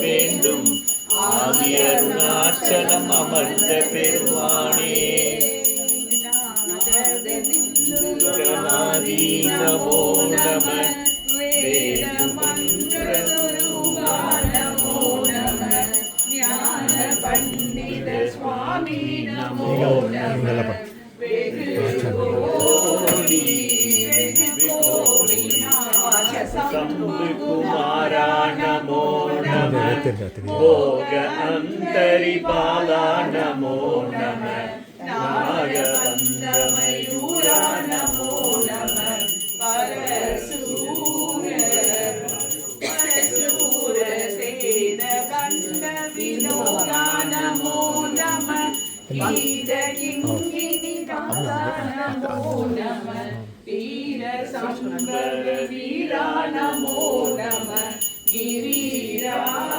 வேண்டும். ஆதி அருணாச்சலம் அமர்ந்த பெருமானே. நமோ நம. பண்டித சுவாமி நமோ நம भोग अन्तरिबाला नमो नमः नागबन्धमयूरा नमो नमः परशूर परशूर सेदकण्ड विनोदा नमो नमः वीरकिङ्किणि नमो नमः वीरसम्बर वीरा नमो नमः गिरिराज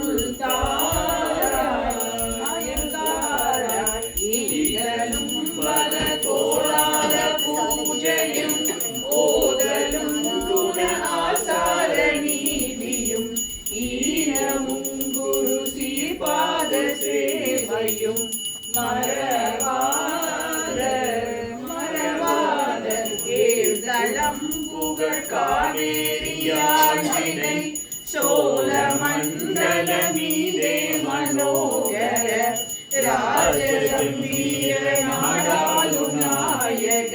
சேவையும் மறவாத மறவாத ஏழ்தளம் புகழ் காவேரியாண்டினை சோழ மண்டல மீதே மனோகர ராஜகம்பீர நாடாளு நாயக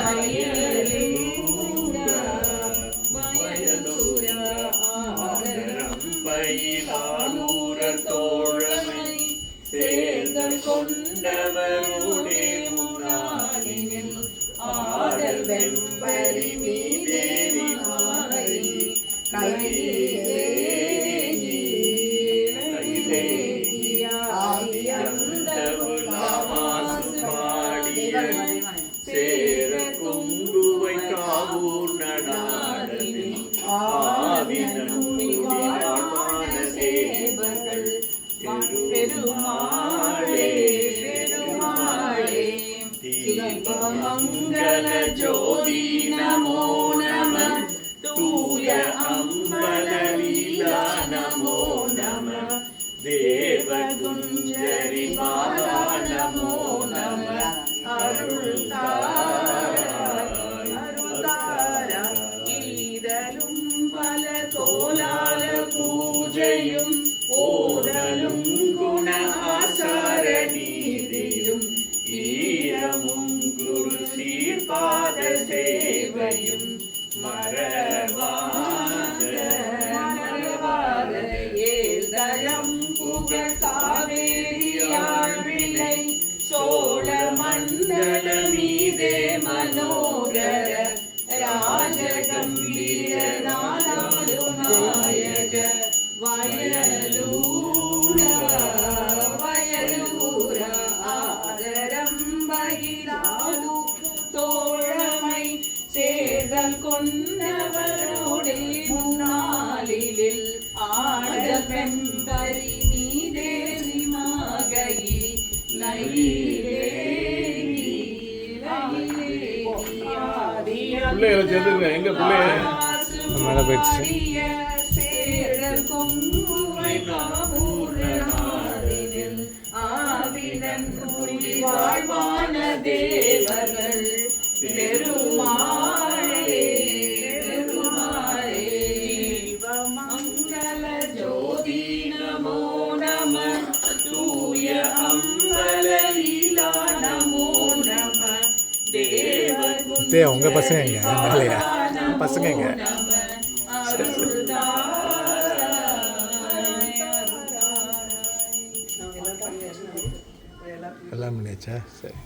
லயலூர வயலூர ஆதரம் பயிலாலூர கொண்டவருடைய முன்னாளினில் ஆடல் மீதேவி மாலை. சேர காவூர் நடாடலில் மங்கள ஜோதி நமோ நம. தூய அம்பலலீலா நமோ நம. தேவ குஞ்சரி மாதா நமோ நம. அருள் மர கொண்டவரோடே முன்னாளில் ஆடல் வெம்பரி நீ தேவி சேர்த்துக்கங்க எங்க மேலே போயிடுச்சு. வாழ்வான தேவர்கள் முத்தே, உங்க பசங்க எங்க? மேலையா? பசங்க எங்க? எல்லாம் பண்ணியாச்சா சரி